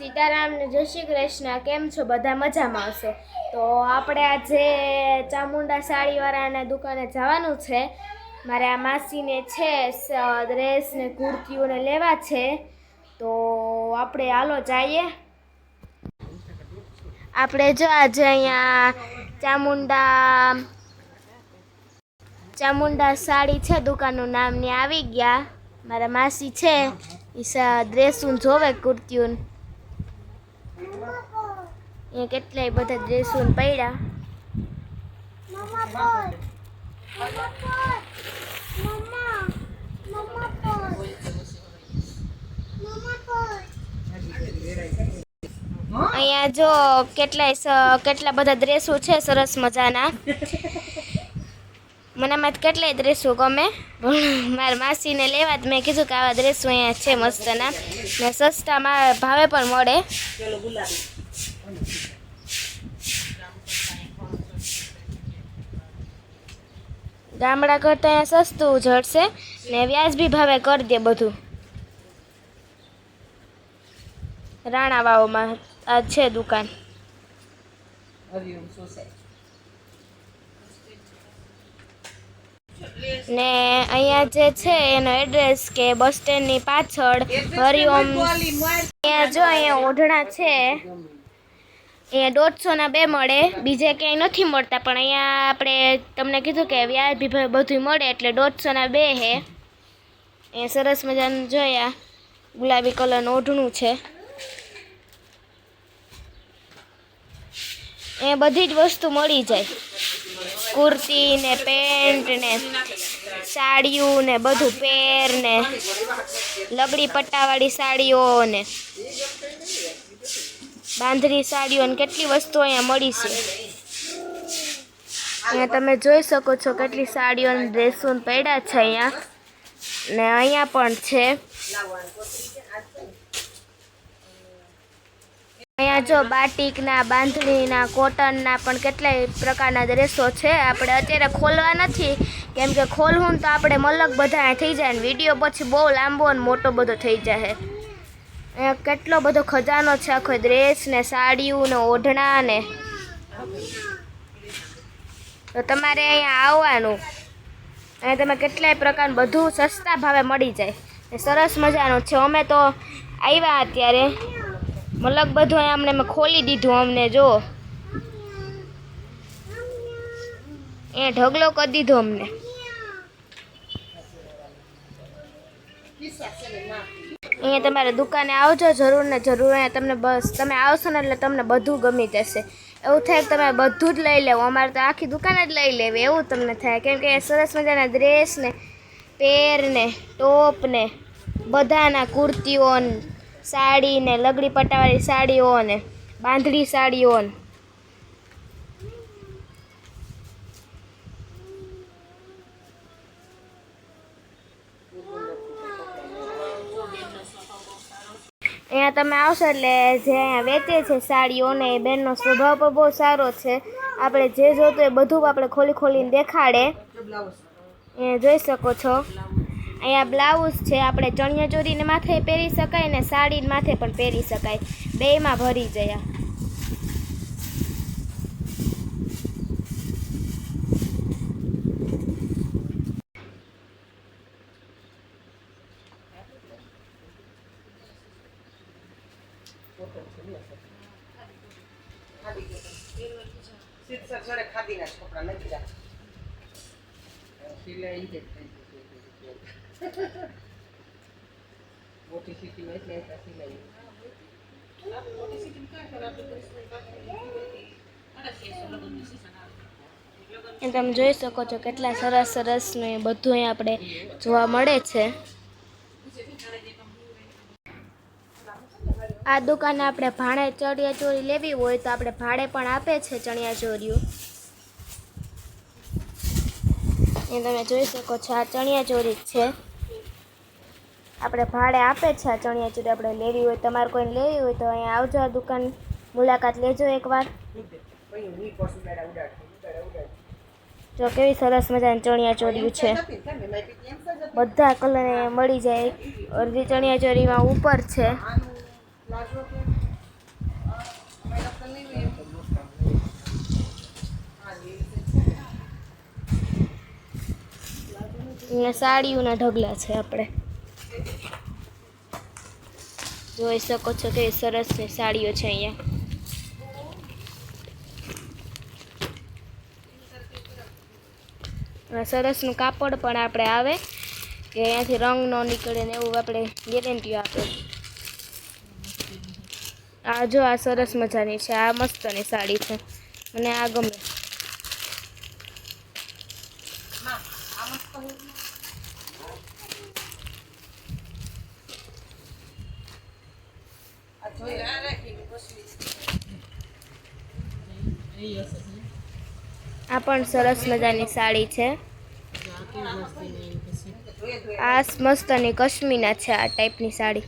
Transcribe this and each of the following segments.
સીતારામ ને જય શ્રી કૃષ્ણ, કેમ છો? બધા મજામાં હશે? તો આપણે આજે ચામુંડા સાડીવાળાના દુકાને જવાનું છે. મારે આ માસીને છે ડ્રેસ ને કુર્તીઓને લેવા છે. તો આપણે હાલો જઈએ. આપણે જો આજે અહીંયા ચામુંડા ચામુંડા સાડી છે, દુકાનનું નામ ને આવી ગયા. મારા માસી છે એ ડ્રેસું જોવે, કુર્તીઓને. એ કેટલાય બધા ડ્રેસો પડ્યા. અહીંયા જો કેટલાય કેટલા બધા ડ્રેસો છે સરસ મજાના. મને આમાં કેટલાય ડ્રેસો ગમે. મારા માસીને લેવા જ મેં કીધું કે આવા ડ્રેસો અહીંયા છે મસ્તના. ને સસ્તામાં ભાવે પણ મળે. ગામડા કરતાં અહીંયા સસ્તું જડશે ને વ્યાજબી ભાવે કરી દે બધું. રાણાવાવમાં આ છે દુકાન. ને અહીંયા જે છે એનો એડ્રેસ કે બસ સ્ટેન્ડની પાછળ હરિઓમ. અહીંયા જો અહીંયા ઓઢણા છે. અહીંયા દોઢસોના બે મળે. બીજે ક્યાંય નથી મળતા, પણ અહીંયા આપણે તમને કીધું કે વ્યાજબી ભાવે બધું મળે, એટલે દોઢસોના બે હે. અહીંયા સરસ મજાનું જોયા, ગુલાબી કલરનું ઓઢણું છે. એ બધી જ વસ્તુ મળી જાય. કુર્તી ને પેન્ટ ને સાડીયું ને બધું, પેર ને લગડી પટ્ટાવાળી સાડીઓ ને બાંધણી સાડીઓ અને કેટલી વસ્તુ અહીંયા મળી છે. અહીંયા તમે જોઈ શકો છો કેટલી સાડીઓ અને ડ્રેસો પડ્યા છે અહીંયા. ને અહીંયા પણ છે. અહીંયા જો બાટિકના, બાંધણીના, કોટનના પણ કેટલાય પ્રકારના ડ્રેસો છે. આપણે અત્યારે ખોલવા નથી. કેમ કે ખોલવું તો આપણે મલક બધા થઈ જાય ને વીડિયો પછી બહુ લાંબો અને મોટો બધો થઈ જાય અહીંયા કેટલો બધો ખજાનો છે, આખો ડ્રેસ ને સાડીઓ ને ઓઢણા ને. તો તમારે અહીંયા આવવાનું. અહીંયા તમે કેટલાય પ્રકાર બધું સસ્તા ભાવે મળી જાય. સરસ મજાનું છે. અમે તો આવ્યા અત્યારે. મલક બધું અમને મેં ખોલી દીધું અમને, જો. એ ઢગલો કરી દીધો અમને. અહીંયા તમારે દુકાને આવજો જરૂર ને જરૂર. અહીંયા તમને બસ, તમે આવશો ને એટલે તમને બધું ગમી જશે. એવું થાય કે તમે બધું જ લઈ લેવું. અમારે તો આખી દુકાન જ લઈ લેવી. એવું તમને થાય. કેમ કે સરસ મજાના ડ્રેસ ને, પેર ને, ટોપ ને, બધાના કુર્તીઓ સાડી ને, લગડી પટ્ટાવાળી સાડીઓ ને, બાંધણી સાડીઓ ને. અહીંયા તમે આવશો એટલે જે અહીંયા વેચે છે સાડીઓને એ બેનનો સ્વભાવ પણ બહુ સારો છે. આપણે જે જોતું એ બધું આપણે ખોલી ખોલીને દેખાડે. એ જોઈ શકો છો. અહીંયા બ્લાઉઝ છે, આપણે ચણિયા ચોરીને માથે પહેરી શકાય ને સાડીને માથે પણ પહેરી શકાય. બેયમાં ભરી જયા શીતસર જોડે ખાદીના જ કપડાં નથી તમે જોઈ શકો છો કેટલા સરસ સરસ ને બધું આપણે જોવા મળે છે. આ દુકાને આપણે ભાડે ચણિયા ચોરી લેવી હોય તો આપણે ભાડે પણ આપે છે ચણિયા ચોરીઓ એ તમે જોઈ શકો છો, આ ચણિયા ચોરી જ છે. આપણે ભાડે આપે છે આ ચણિયા ચોરી, આપણે લેવી હોય, તમારે કોઈને લેવી હોય તો અહીંયા આવજો આ દુકાન. મુલાકાત લેજો એકવાર. જો કેવી સરસ મજાની ચણિયા ચોરીઓ છે. બધા કલર મળી જાય. અડધી ચણિયા ચોરીમાં ઉપર છે. અહીંયા સાડીઓના ઢગલા છે આપણે. જોઈ શકો છો કે સરસ છે સાડીઓ છે અહીંયા. સરસનું કાપડ પણ આપણે આવે, કે અહીંયાથી રંગ ન નીકળે ને એવું આપણે ગેરંટી આપે. આ જો આ સરસ મજાની છે, આ મસ્તની સાડી છે. મને આ ગમે આ પણ સરસ મજાની સાડી છે. આ મસ્ત અને કશ્મીના છે આ ટાઈપની સાડી.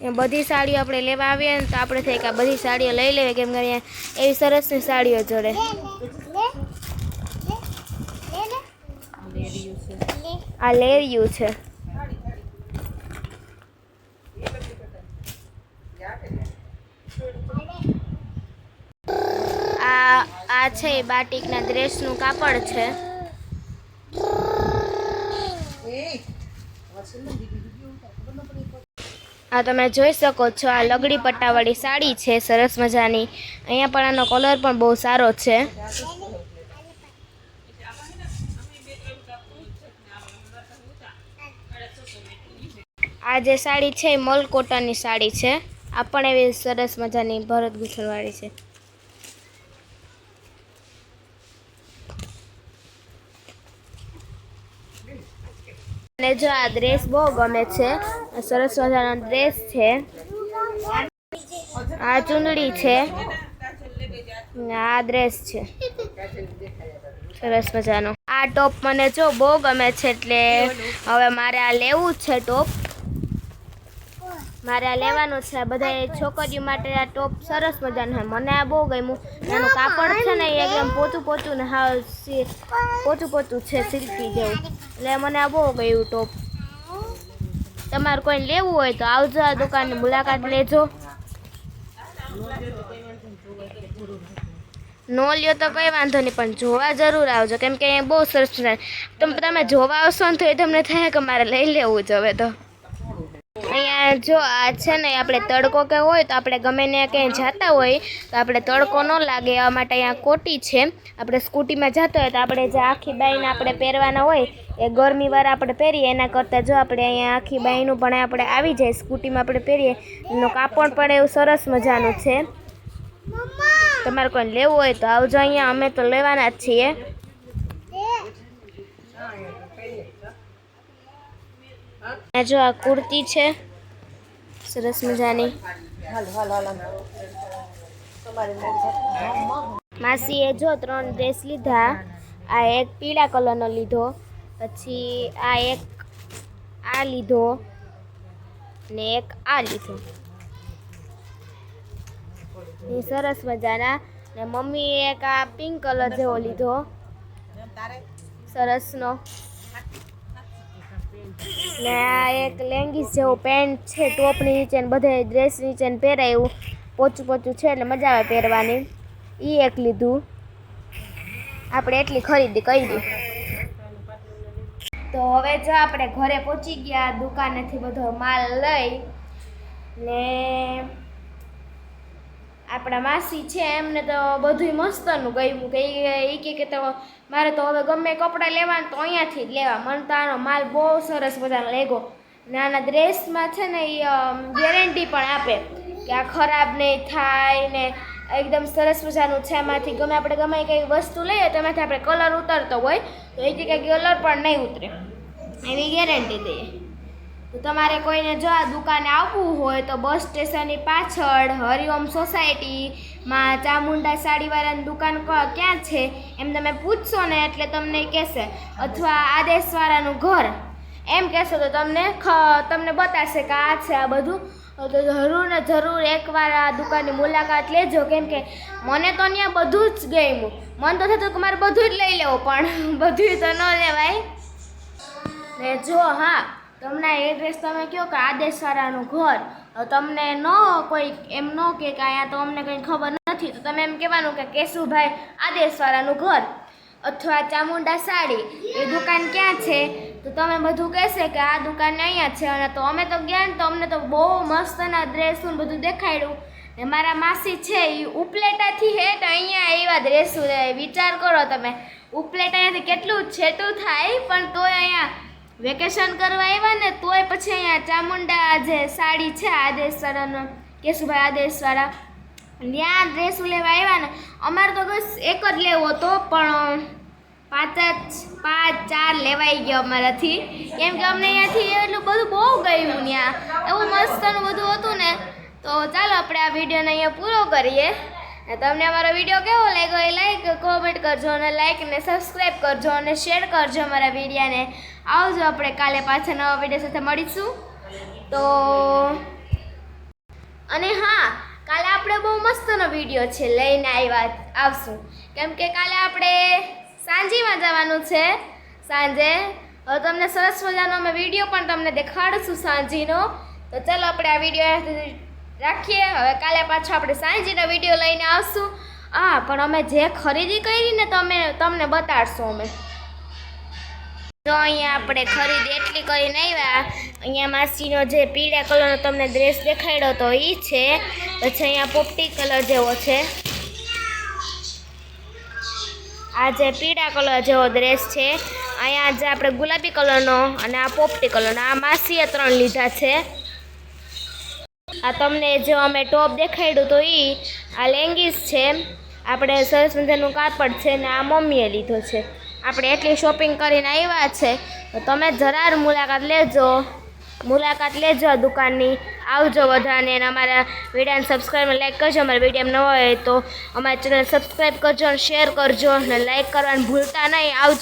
એ બધી સાડીઓ આપણે લેવા આવીએ ને તો આપણે થાય કે આ બધી સાડીઓ લઈ લેવી કેમ કે અહીંયા એવી સરસની સાડીઓ જોડે. આ લેરિયું છે. આ આ છે એ બાટિકના ડ્રેસનું કાપડ છે. આ તમે જોઈ શકો છો, આ લગડી પટ્ટાવાળી સાડી છે, સરસ મજાની. અહીંયા પણ આનો કલર પણ બહુ સારો છે. આ જે સાડી છે એ સાડી છે. આ પણ એવી સરસ મજાની ભરત ગૂંથણવાળી છે. અને જો આ ડ્રેસ બહુ ગમે છે સરસ મજાનો ડ્રેસ છે. આ ચૂંદડી છે. આ ડ્રેસ છે. સરસ મજાનો. આ ટોપ મને જો બહુ ગમે છે એટલે હવે મારે આ લેવું જ છે ટોપ મારે આ લેવાનું છે. બધા છોકરીઓ માટે આ ટોપ સરસ મજાનું છે. મને આ બહુ ગમ્યું. એનું કાપડ છે ને એ એકદમ પોતું પોતું ને હા પોતું પોતું છે, સિલ્કી જેવું. એટલે મને આ બહુ ગયું ટોપ. તમારે કોઈ લેવું હોય તો આવજો આ દુકાનની મુલાકાત લેજો. નો લ્યો તો કંઈ વાંધો નહીં, પણ જોવા જરૂર આવજો. કેમ કે અહીંયા બહુ સરસ તમે જોવા આવશો ને તો એ તમને થાય કે મારે લઈ લેવું જ હવે તો. અહીંયા જો આ છે ને, આપણે તડકો કે હોય તો આપણે ગમે ને ક્યાંય જતા હોય, તો આપણે તડકો ન લાગે, એવા માટે અહીંયા કોટી છે. આપણે સ્કૂટીમાં જતા હોય તો આપણે જે આખી બાઈને આપણે પહેરવાના હોય, એ ગરમીવાળા આપણે પહેરીએ, એના કરતાં જો આપણે અહીંયા આખી બાઈનું પણ આપણે આવી જાય, સ્કૂટીમાં આપણે પહેરીએ, એનું કાપડ પણ એવું સરસ મજાનું છે. તમારે કોઈ લેવું હોય તો આવજો અહીંયા, અમે તો લેવાના જ છીએ. આ જો આ કુર્તી છે. સરસ મજાની. માસીએ જો ત્રણ ડ્રેસ લીધા. આ એક પીળા કલરનો લીધો. પછી આ એક આ લીધો ને એક આ લીધો. એ સરસ મજાના. ને મમ્મીએ એક આ પિંક કલર જેવો લીધો. સરસનો ને આ એક લેંગીસ જેવો પેન્ટ છે ટોપની નીચે ને બધે ડ્રેસ નીચે ને પહેરાય. એવું પોચું પોચું છે એટલે મજા આવે પહેરવાની. એ એક લીધું. આપણે એટલી ખરીદી કરી. તો હવે જો આપણે ઘરે પહોંચી ગયા, દુકાનેથી બધો માલ લઈ ને આપણા માસી છે, એમને તો બધું મસ્તનું ગયું કે એ કે કે તો મારે તો હવે ગમે કપડાં લેવાના તો અહીંયાથી જ લેવા. મને તો આનો માલ બહુ સરસ બધાનો લેગો. ને આના ડ્રેસમાં છે ને એ ગેરંટી પણ આપે કે આ ખરાબ નહીં થાય ને એકદમ સરસ મજાનું છે. એમાંથી ગમે આપણે ગમે કંઈ વસ્તુ લઈએ તો એમાંથી આપણે કલર ઉતરતો હોય તો એ કે કલર પણ નહીં ઉતરે. એની ગેરંટી દઈએ. તો તમારે કોઈને જો આ દુકાને આવવું હોય તો બસ સ્ટેશનની પાછળ હરિઓમ સોસાયટીમાં ચામુંડા સાડીવાળાની દુકાન ક્યાં છે? એમ તમે પૂછશો ને એટલે તમને કહેશે. અથવા આદેશવાળાનું ઘર. એમ કહેશો તો તમને ખ તમને બતાવશે કે આ છે આ બધું. તો જરૂર ને જરૂર એકવાર આ દુકાનની મુલાકાત લેજો. કેમ કે મને તો ત્યાં બધું જ ગમ્યું. મન તો થતું કે મારે બધું જ લઈ લેવું, પણ બધું તો ન લેવાય. ને જો હા તમને એડ્રેસ તમે કહો કે આદેશવાળાનું ઘર. તમને ન કોઈ એમ ન કે કે અહીંયા તો અમને કંઈ ખબર નથી, તો તમે એમ કહેવાનું કે કેશુભાઈ આદેશવાળાનું ઘર અથવા ચામુંડા સાડી, એ દુકાન ક્યાં છે? તો તમે બધું કહેશે કે આ દુકાન અહીંયા છે અને તો અમે તો ગયા ને તો અમને તો બહુ મસ્તના ડ્રેસું ડ્રેસનું બધું દેખાડ્યું. ને મારા માસી છે એ ઉપલેટાથી હે તો અહીંયા આવ્યા ડ્રેસું વિચાર કરો તમે, ઉપલેટા અહીંયાથી કેટલું છેટું થાય, પણ તોય અહીંયા વેકેશન કરવા આવ્યા ને તોય પછી અહીંયા ચામુંડા જે સાડી છે, આદેશવાળાનો. કેશુભાઈ આદેશવાળા. ત્યાં ડ્રેસ લેવા આવ્યા ને, અમારે તો બસ એક જ લેવો હતો, પણ પાંચ જ, પાંચ, ચાર લેવાઈ ગયો અમારાથી. કેમ કે અમને અહીંયાથી એટલું બધું બહુ ગયું ત્યાં એવું મસ્તનું બધું હતું ને, તો ચાલો આપણે આ વિડીયોને અહીંયા પૂરો કરીએ. તમને અમારો વીડિયો કેવો લાગ્યો એ લાઈક કોમેન્ટ કરજો અને લાઈક ને સબસ્ક્રાઈબ કરજો અને શેર કરજો અમારા વિડીયાને. આવજો આપણે કાલે પાછા નવા વીડિયો સાથે મળીશું. તો અને હા, કાલે આપણે બહુ મસ્તનો વીડિયો છે, લઈને આવ્યા આવશું. કેમ કે કાલે આપણે સાંજીમાં જવાનું છે, સાંજે. હવે તમને સરસ મજાનો અમે વીડિયો પણ તમને દેખાડીશું સાંજીનો. તો ચાલો આપણે આ વીડિયો રાખીએ. હવે કાલે પાછો આપણે સાંજીનો વીડિયો લઈને આવશું. હા, પણ અમે જે ખરીદી કરી ને તમે, તમને બતાડશું અમે. તો અહીંયા આપણે ખરીદી એટલી કરીને આવ્યા. અહીંયા માસીનો જે પીળા કલરનો તમને ડ્રેસ દેખાડ્યો તો એ છે. પછી અહીંયા પોપટી કલર જેવો છે. આ જે પીળા કલર જેવો ડ્રેસ છે. અહીંયા જે આપણે ગુલાબી કલરનો અને આ પોપટી કલરનો. આ માસીએ ત્રણ લીધા છે. આ તમને જે અમે ટોપ દેખાડ્યું તો એ આ લેંગીસ છે. આપણે સરસ મજાનું કાપડ છે ને આ મમ્મીએ લીધો છે. આપણે એટલી શોપિંગ કરીને આવ્યા છે. તો તમે જરાર મુલાકાત લેજો. મુલાકાત લેજો આ દુકાનની. આવજો વધારાને અને અમારા વિડીયોને સબસ્ક્રાઈબ લાઈક કરજો. અમારા વીડિયો ન હોય તો અમારી ચેનલ સબસ્ક્રાઈબ કરજો અને શેર કરજો અને લાઈક કરવાનું ભૂલતા નહીં. આવજો.